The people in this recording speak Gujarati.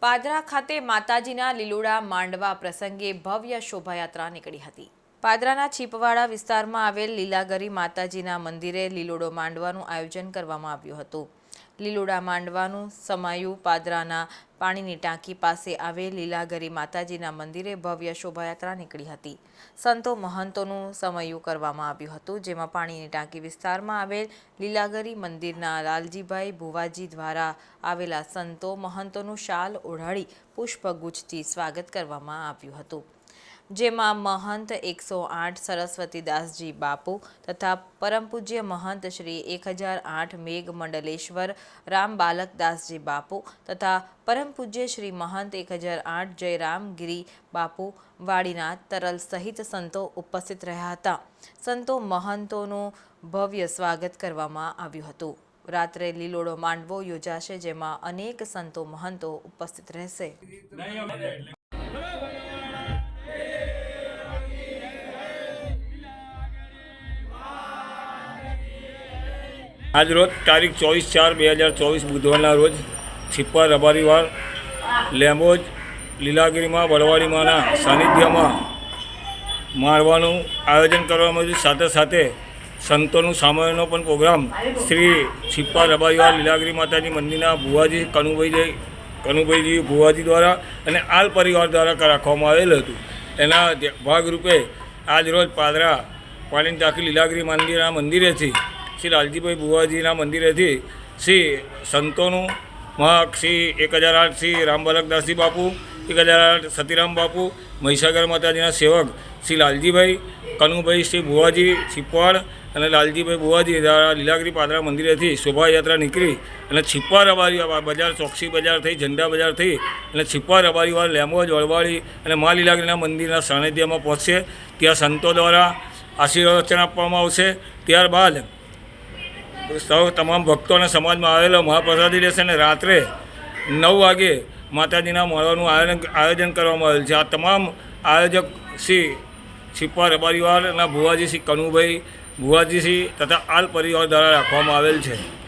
પાદરા ખાતે માતાજીના લીલોડા માંડવા પ્રસંગે ભવ્ય શોભાયાત્રા નીકળી હતી. પાદરાના છીપવાડા વિસ્તારમાં આવેલ લીલાગરી માતાજીના મંદિરે લીલોડો માંડવાનું આયોજન કરવામાં આવ્યું હતું. લીલુડા માંડવાનું સમાયું પાદરાના પાણીની ટાંકી પાસે આવેલ લીલાગરી માતાજીના મંદિરે ભવ્ય શોભાયાત્રા નીકળી હતી. સંતો મહંતોનું સમયું કરવામાં આવ્યું હતું, જેમાં પાણીની ટાંકી વિસ્તારમાં આવેલ લીલાગરી મંદિરના લાલજીભાઈ ભુવાજી દ્વારા આવેલા સંતો મહંતોનું શાલ ઓઢાડી પુષ્પગુચ્છથી સ્વાગત કરવામાં આવ્યું હતું. જેમાં મહંત એકસો આઠ સરસ્વતીદાસજી બાપુ તથા પરમ પૂજ્ય મહંત શ્રી એક હજાર આઠ, મેઘ મંડલેશ્વર, રામ બાલકદાસજી બાપુ તથા પરમ પૂજ્ય શ્રી મહંત એક હજાર આઠ જયરામગીરી બાપુ, વાડીનાથ તરલ સહિત સંતો ઉપસ્થિત રહ્યા હતા. સંતો મહંતોનું ભવ્ય સ્વાગત કરવામાં આવ્યું હતું. રાત્રે લીલોડો માંડવો યોજાશે, જેમાં અનેક સંતો મહંતો ઉપસ્થિત રહેશે. આજ રોજ તારીખ ચોવીસ ચાર બે હજાર ચોવીસ બુધવારના રોજ છિપ્પા રબારીવાર લેમ્બોજ લીલાગીરીમાં, બળવાડીમાંના સાનિધ્યમાં મારવાનું આયોજન કરવામાં આવ્યું. સાથે સાથે સંતોનું સામાયણનો પણ પ્રોગ્રામ શ્રી છિપ્પા રબારીવાર લીલાગીરી માતાજી મંદિરના ભુવાજી, કનુભાઈજી કનુભાઈજી ભુવાજી દ્વારા અને આલ પરિવાર દ્વારા રાખવામાં આવેલ હતું. એના ભાગરૂપે આજ રોજ પાદરા પાણી ટાંકી લીલાગીરી મંદિરના મંદિરેથી શ્રી લાલજીભાઈ બુવાજીના મંદિરેથી શ્રી સંતોનું મહક, શ્રી એક હજાર આઠ શ્રી રામબાલકદાસજી બાપુ, એક હજાર આઠ સતીરામ બાપુ, મહીસાગર માતાજીના સેવક શ્રી લાલજીભાઈ, કનુભાઈ શ્રી બુવાજી છીપવાડ અને લાલજીભાઈ બુવાજી દ્વારા લીલાગીરી પાદરા મંદિરેથી શોભાયાત્રા નીકળી અને છીપવા રબારી બજાર, ચોકસી બજાર થઈ, ઝંડા બજાર થઈ અને છીપ્પા રબારીવાળ લેમોજ વળવાળી અને મા લીલાગ્રીના મંદિરના સાનિધ્યમાં પહોંચશે. ત્યાં સંતો દ્વારા આશીર્વચન આપવામાં આવશે. ત્યારબાદ સૌ તમામ ભક્તો અને સમાજમાં આવેલો મહાપ્રસાદી લેશે અને રાત્રે નવ વાગે માતાજીના મળવાનું આયોજન આયોજન કરવામાં આવેલ છે. આ તમામ આયોજક શ્રી છીપા રબારીવાળના ભુવાજી શ્રી કનુભાઈ ભુવાજી શ્રી તથા આલ પરિવાર દ્વારા રાખવામાં આવેલ છે.